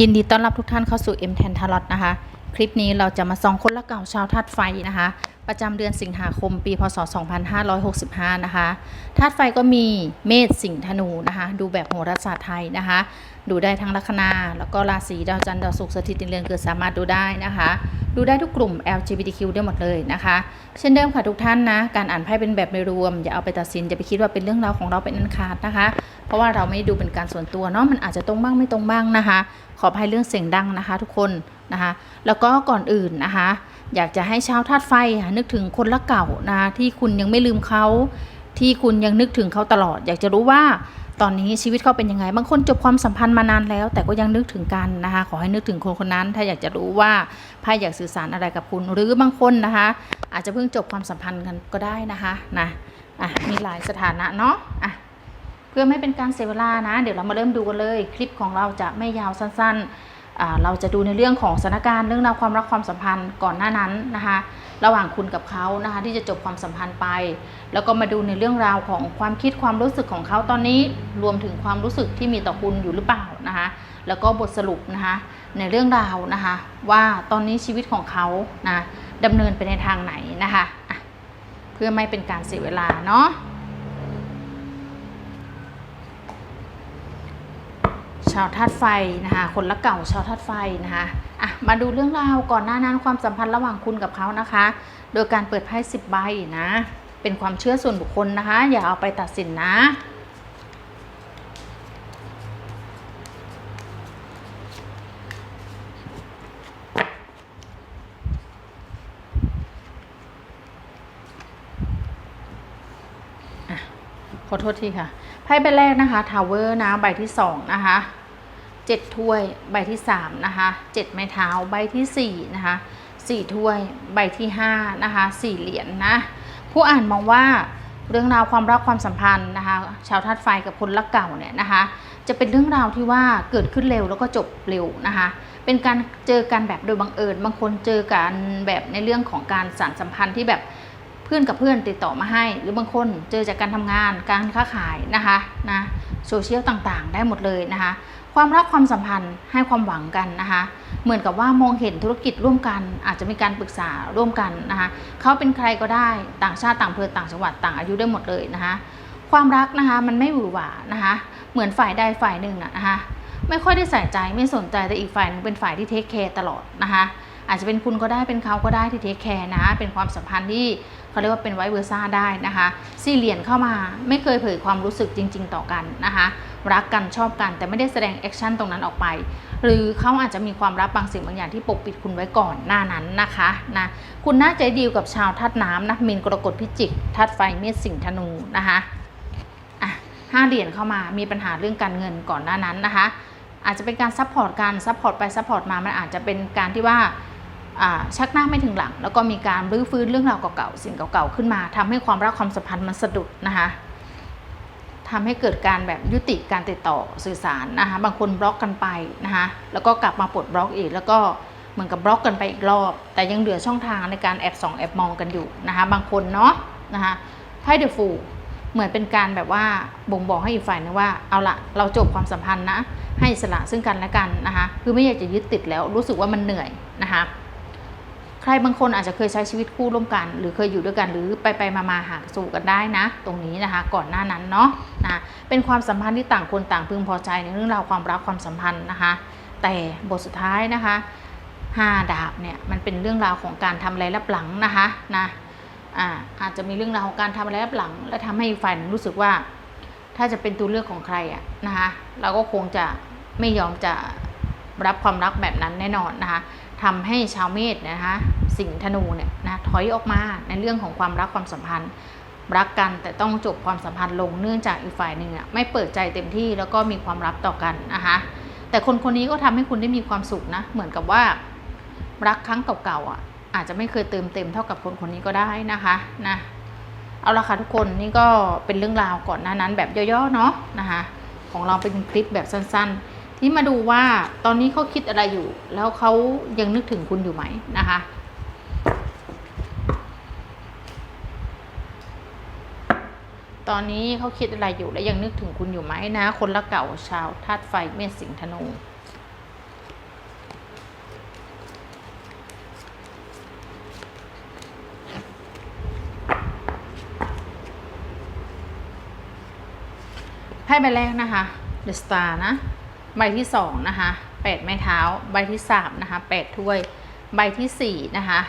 ยินดีต้อนรับทุกท่านเข้าสู่ M 10 t a r o t นะคะ คลิปนี้เราจะมาส่องคนละเก่าชาวธาตุไฟนะคะ ประจำเดือนสิงหาคมปีพศ 2565 นะคะธาตุไฟก็มีเมษสิงห์ธนูนะคะ ดูแบบโหราศาสตร์ไทยนะคะ ดูได้ทั้งลัคนา แล้วก็ราศีดาวจันทร์ดาวศุกร์สถิตในเรือนเกิดสามารถดูได้นะคะ ดูได้ทุกกลุ่ม LGBTQ ได้หมดเลยนะคะ เช่นเดิมค่ะทุกท่านนะ การอ่านไพ่เป็นแบบโดยรวม อย่าเอาไปตัดสินอย่าไปคิดว่าเป็นเรื่องราวของเราเป็นอันขาดนะคะ เพราะว่าเราไม่ดูเป็นการส่วนตัวเนาะมันอาจจะตรงบ้างไม่ตรงบ้างนะคะ ขออภัยเรื่องเสียงดังนะคะ ทุกคนนะคะ แล้วก็ก่อนอื่นนะคะ อยากจะให้ชาวธาตุไฟค่ะนึกถึงคนละเก่านะที่คุณยังไม่ลืมเขาที่คุณยังนึกถึงเขาตลอด อยากจะรู้ว่าตอนนี้ชีวิตเขาเป็นยังไง บางคนจบความสัมพันธ์มานานแล้ว แต่ก็ยังนึกถึงกันนะคะ ขอให้นึกถึงคนคนนั้น ถ้าอยากจะรู้ว่าไพ่อยากสื่อสารอะไรกับคุณ หรือบางคนนะคะ อาจจะเพิ่งจบความสัมพันธ์กันก็ได้นะคะนะอะมีหลายสถานะเนาะอะ พื่อไม่เป็นการเสียเวลานะ เดี๋ยวเรามาเริ่มดูกันเลย คลิปของเราจะไม่ยาวสั้นๆ เราจะดูในเรื่องของสถานการณ์เรื่องราวความรักความสัมพันธ์ก่อนหน้านั้นนะคะ ระหว่างคุณกับเขานะคะที่จะจบความสัมพันธ์ไป แล้วก็มาดูในเรื่องราวของความคิดความรู้สึกของเขาตอนนี้รวมถึงความรู้สึกที่มีต่อคุณอยู่หรือเปล่านะคะแล้วก็บทสรุปนะคะในเรื่องราวนะคะ ว่าตอนนี้ชีวิตของเขานะดำเนินไปในทางไหนนะคะะเพื่อไม่เป็นการเสียเวลาเนาะ ชาวธาตุไฟนะคะ คนละเก่าชาวธาตุไฟนะคะอะมาดูเรื่องราวก่อนหน้านั้นความสัมพันธ์ระหว่างคุณกับเขานะคะ โดยการเปิดไพ่สิบใบนะ เป็นความเชื่อส่วนบุคคลนะคะ อย่าเอาไปตัดสินนะขอโทษทีค่ะ ไพ่ใบแรกนะคะ ทาวเวอร์นะ ใบที่สองนะคะ เจ็ดถ้วยใบที่สามนะคะเจ็ดไม้เท้าใบที่สี่นะคะสี่ถ้วยใบที่ห้านะคะสี่เหรียญนนะ ผู้อ่านมองว่าเรื่องราวความรักความสัมพันธ์นะคะชาวธาตุไฟกับคนรักเก่าเนี่ยนะคะ จะเป็นเรื่องราวที่ว่าเกิดขึ้นเร็วแล้วก็จบเร็วนะคะ เป็นการเจอกันแบบโดยบังเอิญบางคนเจอกันแบบในเรื่องของการสานสัมพันธ์ที่แบบเพื่อนกับเพื่อนติดต่อมาให้ หรือบางคนเจอจากการทำงานการค้าขายนะคะนะโซเชียลต่างๆ ได้หมดเลยนะคะ ความรักความสัมพันธ์ให้ความหวังกันนะคะเหมือนกับว่ามองเห็นธุรกิจร่วมกัน อาจจะมีการปรึกษาร่วมกันนะคะเขาเป็นใครก็ได้ต่างชาติต่างเภอต่างจังหวัดต่างอายุได้หมดเลยนะคะความรักนะคะมันไม่หวือหวานะคะเหมือนฝ่ายใดฝ่ายหนึ่งน่ะนะคะไม่ค่อยได้ใส่ใจไม่สนใจแต่อีกฝ่ายหนึงเป็นฝ่ายที่เทคแคร์ตลอดนะคะอาจจะเป็นคุณก็ได้เป็นเขาก็ได้ที่เทคแคร์นะเป็นความสัมพันธ์ที่ เขาเรียกว่าเป็นไวเวอร์ซ่าได้นะคะสี่เหรียญเข้ามาไม่เคยเผยความรู้สึกจริง ๆ ต่อกันนะคะรักกันชอบกันแต่ไม่ได้แสดงแอคชั่นตรงนั้นออกไป หรือเขาอาจจะมีความลับบางสิ่งบางอย่างที่ปกปิดคุณไว้ก่อนหน้านั้นนะคะนะคุณน่าใจดีลกับชาวธาตุน้ำนะมีนกรกฎพิจิกธาตุไฟเมษสิงห์ธนูนะคะอะห้าเหรียญเข้ามามีปัญหาเรื่องการเงินก่อนหน้านั้นนะคะอาจจะเป็นการซัพพอร์ตกันซัพพอร์ตไปซัพพอร์ตมามันอาจจะเป็นการที่ว่า ชักหน้าไม่ถึงหลัง แล้วก็มีการรื้อฟื้นเรื่องราวเก่าๆสิ่งเก่าๆขึ้นมาทำให้ความรักความสัมพันธ์มันสะดุดนะคะทำให้เกิดการแบบยุติการติดต่อสื่อสารนะคะบางคนบล็อกกันไปนะคะแล้วก็กลับมาปลดบล็อกอีก แล้วก็เหมือนกับบล็อกกันไปอีกรอบ แต่ยังเหลือช่องทางในการแอบส่องแอบมองกันอยู่นะคะบางคนเนาะนะคะไพ่เดอะฟูเหมือนเป็นการแบบว่าบ่งบอกให้อีกฝ่ายนึงว่าเอาละเราจบความสัมพันธ์นะให้สละซึ่งกันและกันนะคะคือไม่อยากจะยึดติดแล้วรู้สึกว่ามันเหนื่อยนะคะ รบางคนอาจจะเคยใช้ชีวิตคู่ร่วมกัน หรือเคยอยู่ด้วยกัน หรือไปไปมามาหาสู่กันได้นะ ตรงนี้นะคะ ก่อนหน้านั้นเนาะนะเป็นความสัมพันธ์ที่ต่างคนต่างพึงพอใจในเรื่องราวความรักความสัมพันธ์นะคะ แต่บทสุดท้ายนะคะห้าดาบเนี่ยมันเป็นเรื่องราวของการทำอะไรรับหลังนะคะนะอาอาจจะมีเรื่องราวของการทำอะไรรับหลัง และทำให้ฝ่ายหนึ่งรู้สึกว่า ถ้าจะเป็นตัวเลือกของใครอะนะคะ เราก็คงจะไม่ยอมจะรับความรักแบบนั้นแน่นอนนะคะ ทำให้ชาวเมษนะคะสิงห์ธนูเนี่ยนะถอยออกมาในเรื่องของความรักความสัมพันธ์ รักกันแต่ต้องจบความสัมพันธ์ลงเนื่องจากอีกฝ่ายหนึ่งอะไม่เปิดใจเต็มที่แล้วก็มีความลับต่อกันนะคะแต่คนคนนี้ก็ทำให้คุณได้มีความสุขนะเหมือนกับว่า รักครั้งเก่าๆอะอาจจะไม่เคยเติมเต็มเท่ากับคนคนนี้ก็ได้นะคะนะเอาละค่ะทุกคนนี่ก็เป็นเรื่องราวก่อนหน้านั้นแบบย่อๆเนาะนะคะของเราเป็นคลิปแบบสั้นๆ ที่มาดูว่าตอนนี้เขาคิดอะไรอยู่ แล้วเขายังนึกถึงคุณอยู่ไหมนะคะ ตอนนี้เขาคิดอะไรอยู่และยังนึกถึงคุณอยู่ไหมนะ คนละเก่าชาวธาตุไฟเมษสิงห์ธนูไพ่ใบแรกนะคะ The Star นะ ใบที่สองนะคะแปดไม้เท้า ใบที่สามนะคะแปดถ้วย ใบที่สี่นะคะ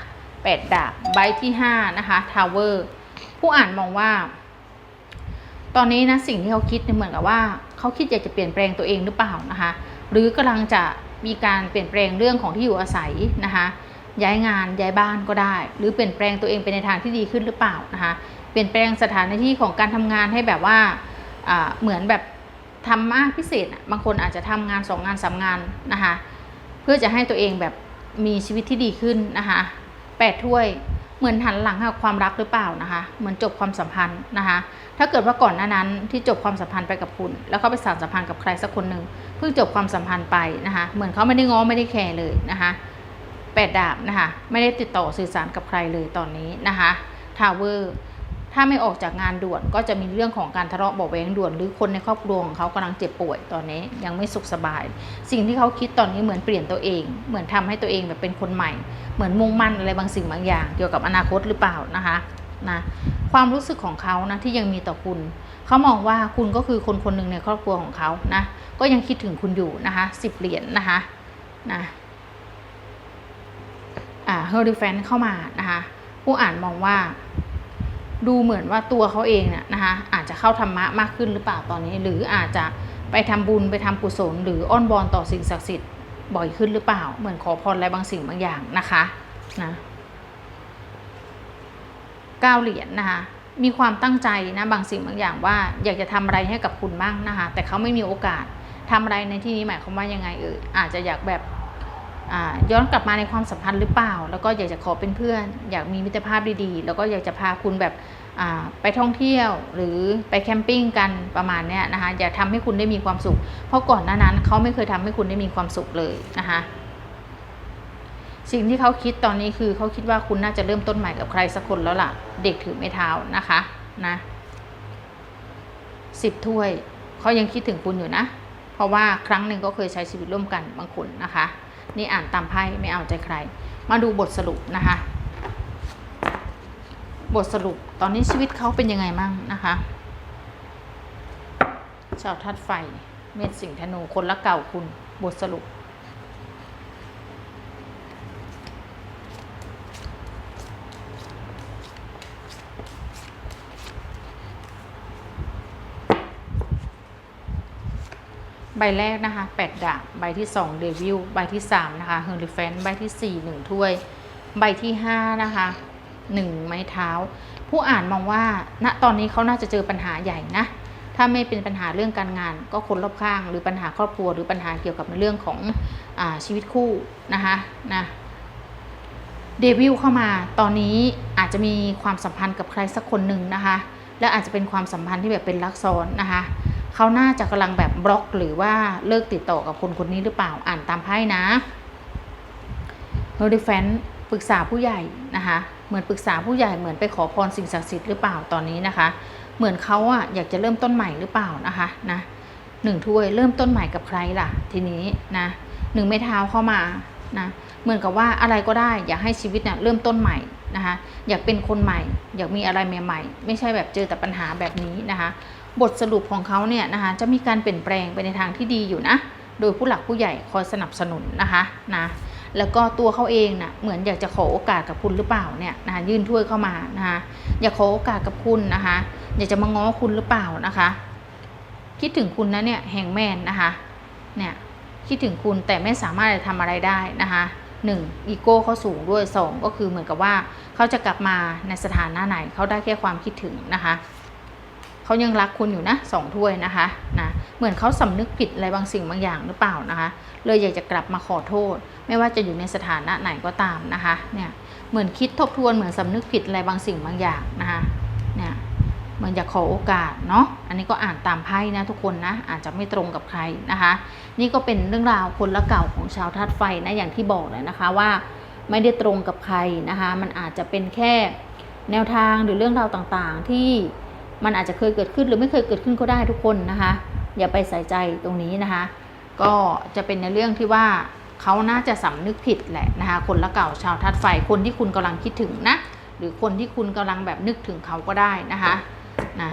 แปดดาบ ใบที่ห้านะคะ Tower ผู้อ่านมองว่า ตอนนี้นะสิ่งที่เขาคิดเนี่เหมือนกับว่าเขาคิดอยากจะเปลี่ยนแปลงตัวเองหรือเปล่านะคะ หรือกำลังจะมีการเปลี่ยนแปลงเรื่องของที่อยู่อาศัยนะคะ ย้ายงานย้ายบ้านก็ได้ หรือเปลี่ยนแปลงตัวเองไปในทางที่ดีขึ้นหรือเปล่านะคะ เปลี่ยนแปลงสถานที่ของการทำงานให้แบบว่าเหมือนแบบ ทำมากพิเศษบางคนอาจจะทำงานสองงานสามงานนะคะเพื่อจะให้ตัวเองแบบมีชีวิตที่ดีขึ้นนะคะแปดถ้วยเหมือนหันหลังกับความรักหรือเปล่านะคะ เหมือนจบความสัมพันธ์นะคะ ถ้าเกิดว่าก่อนหน้านั้นที่จบความสัมพันธ์ไปกับคุณ แล้วเขาไปสานสัมพันธ์กับใครสักคนหนึ่งเพิ่งจบความสัมพันธ์ไปนะคะ เหมือนเขาไม่ได้ง้อไม่ได้แคร์เลยนะคะแปดดาบนะคะ ไม่ได้ติดต่อสื่อสารกับใครเลยตอนนี้นะคะทาวเวอร์ ถ้าไม่ออกจากงานด่วนก็จะมีเรื่องของการทะเลาะเบาะแวงด่วน หรือคนในครอบครัวของเขากำลังเจ็บป่วยตอนนี้ยังไม่สุขสบาย สิ่งที่เขาคิดตอนนี้เหมือนเปลี่ยนตัวเอง เหมือนทำให้ตัวเองแบบเป็นคนใหม่ เหมือนมุ่งมั่นอะไรบางสิ่งบางอย่าง เกี่ยวกับอนาคตหรือเปล่านะคะนะความรู้สึกของเขานะที่ยังมีต่อคุณ เขามองว่าคุณก็คือคนคนหนึ่งในครอบครัวของเขานะก็ยังคิดถึงคุณอยู่นะคะสิบเหรียญนนะคะนะอ่าเฮอริแฟนเข้ามานะคะผู้อ่านมองว่า ดูเหมือนว่าตัวเขาเองเนี่ยนะคะอาจจะเข้าธรรมะมากขึ้นหรือเปล่าตอนนี้ หรืออาจจะไปทำบุญไปทำกุศล หรืออ้อนบอนต่อสิ่งศักดิ์สิทธิ์บ่อยขึ้นหรือเปล่า เหมือนขอพรอะไรบางสิ่งบางอย่างนะคะนะเก้าเหรียญนะคะมีความตั้งใจนะบางสิ่งบางอย่างว่าอยากจะทำอะไรให้กับคุณบ้างนะคะแต่เขาไม่มีโอกาสทำอะไรในที่นี้หมายความว่ายังไงเอ่ยอาจจะอยากแบบ ย้อนกลับมาในความสัมพันธ์หรือเปล่า แล้วก็อยากจะขอเป็นเพื่อน อยากมีมิตรภาพดีๆ แล้วก็อยากจะพาคุณแบบไปท่องเที่ยวหรือไปแคมปิ้งกันประมาณเนี้ยนะคะอยากทำให้คุณได้มีความสุข เพราะก่อนหน้านั้นเขาไม่เคยทำให้คุณได้มีความสุขเลยนะคะสิ่งที่เขาคิดตอนนี้คือเขาคิดว่าคุณน่าจะเริ่มต้นใหม่กับใครสักคนแล้วล่ะ เด็กถือไม้เท้านะคะนะสิบถ้วยเขายังคิดถึงคุณอยู่นะ เพราะว่าครั้งหนึ่งก็เคยใช้ชีวิตร่วมกันบางคนนะคะ นี่อ่านตามไพ่ไม่เอาใจใคร มาดูบทสรุปนะคะ บทสรุปตอนนี้ชีวิตเขาเป็นยังไงมั่งนะคะ ชาวทัดไฟ เมษสิงห์ธนูคนละเก่าคุณบทสรุป ใบแรกนะคะแปดดาบ ใบที่สองเดวิล ใบที่สามนะคะเฮอริแฟนใบที่สี่หนึ่งถ้วย ใบที่ห้านะคะหนึ่งไม้เท้า ผู้อ่านมองว่าณตอนนี้เขาน่าจะเจอปัญหาใหญ่นะ ถ้าไม่เป็นปัญหาเรื่องการงาน ก็คนรอบข้าง หรือปัญหาครอบครัว หรือปัญหาเกี่ยวกับในเรื่องของอชีวิตคู่นะคะนะเดวิลเข้ามา ตอนนี้อาจจะมีความสัมพันธ์กับใครสักคนหนึ่งนะคะ และอาจจะเป็นความสัมพันธ์ที่แบบเป็นรักซ้อนนะคะ เขาน่าจะกำลังแบบบล็อกหรือว่าเลิกติดต่อกับคนคนนี้หรือเปล่าอ่านตามไพ่นะเฮอริแฟนปรึกษาผู้ใหญ่นะคะเหมือนปรึกษาผู้ใหญ่เหมือนไปขอพรสิ่งศักดิ์สิทธิ์หรือเปล่าตอนนี้นะคะ เหมือนเขาอะอยากจะเริ่มต้นใหม่หรือเปล่านะคะนะหนึ่งถ้วยเริ่มต้นใหม่กับใครล่ะ ทีนี้นะหนึ่งไม้เท้าเข้ามานะเหมือนกับว่าอะไรก็ได้อยากให้ชีวิตเนี่ยเริ่มต้นใหม่นะคะอยากเป็นคนใหม่ อยากมีอะไรใหม่ๆ ไม่ใช่แบบเจอแต่ปัญหาแบบนี้นะคะ บทสรุปของเขาเนี่ยนะคะจะมีการเปลี่ยนแปลงไปในทางที่ดีอยู่นะ โดยผู้หลักผู้ใหญ่คอยสนับสนุนนะคะนะแล้วก็ตัวเขาเองนะ่ะเหมือนอยากจะขอโอกาสกับคุณหรือเปล่าเนี่ยนะคะยื่นถ้วยเข้ามานะคะอยากขอโอกาสกับคุณนะคะ อยากจะมาง้อคุณหรือเปล่านะคะ คิดถึงคุณนะเนี่ยแห่งแมนนะคะเนี่ยคิดถึงคุณแต่ไม่สามารถจะทำอะไรได้นะคะหนึ่งอีโก้เขาสูงด้วยสองก็คือเหมือนกับว่าเขาจะกลับมาในสถานะไหนเขาได้แค่ความคิดถึงนะคะ เขายังรักคุณอยู่นะสองถ้วยนะคะนะเหมือนเขาสำนึกผิดอะไรบางสิ่งบางอย่างหรือเปล่านะคะ เลยอยากจะกลับมาขอโทษ ไม่ว่าจะอยู่ในสถานะไหนก็ตามนะคะเนี่ยเหมือนคิดทบทวนเหมือนสำนึกผิดอะไรบางสิ่งบางอย่างนะคะเนี่ยเหมือนอยากขอโอกาสเนาะอันนี้ก็อ่านตามไพ่นะทุกคนนะอาจจะไม่ตรงกับใครนะคะ นี่ก็เป็นเรื่องราวคนละเก่าของชาวธาตุไฟนะอย่างที่บอกเลยนะคะว่าไม่ได้ตรงกับใครนะคะ มันอาจจะเป็นแค่แนวทางหรือเรื่องราวต่างๆที่ มันอาจจะเคยเกิดขึ้นหรือไม่เคยเกิดขึ้นก็ได้ทุกคนนะคะ อย่าไปใส่ใจตรงนี้นะคะ ก็จะเป็นในเรื่องที่ว่าเขาน่าจะสำนึกผิดแหละนะคะคนละเก่าชาวทัดไฟคนที่คุณกำลังคิดถึงนะ หรือคนที่คุณกำลังแบบนึกถึงเขาก็ได้นะคะนะ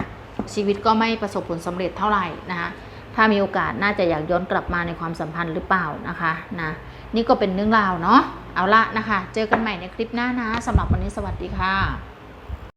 ชีวิตก็ไม่ประสบผลสำเร็จเท่าไหร่นะคะถ้ามีโอกาสน่าจะอยากย้อนกลับมาในความสัมพันธ์หรือเปล่านะคะนะนี่ก็เป็นเรื่องราวเนาะเอาละนะคะ เจอกันใหม่ในคลิปหน้านะสำหรับวันนี้สวัสดีค่ะ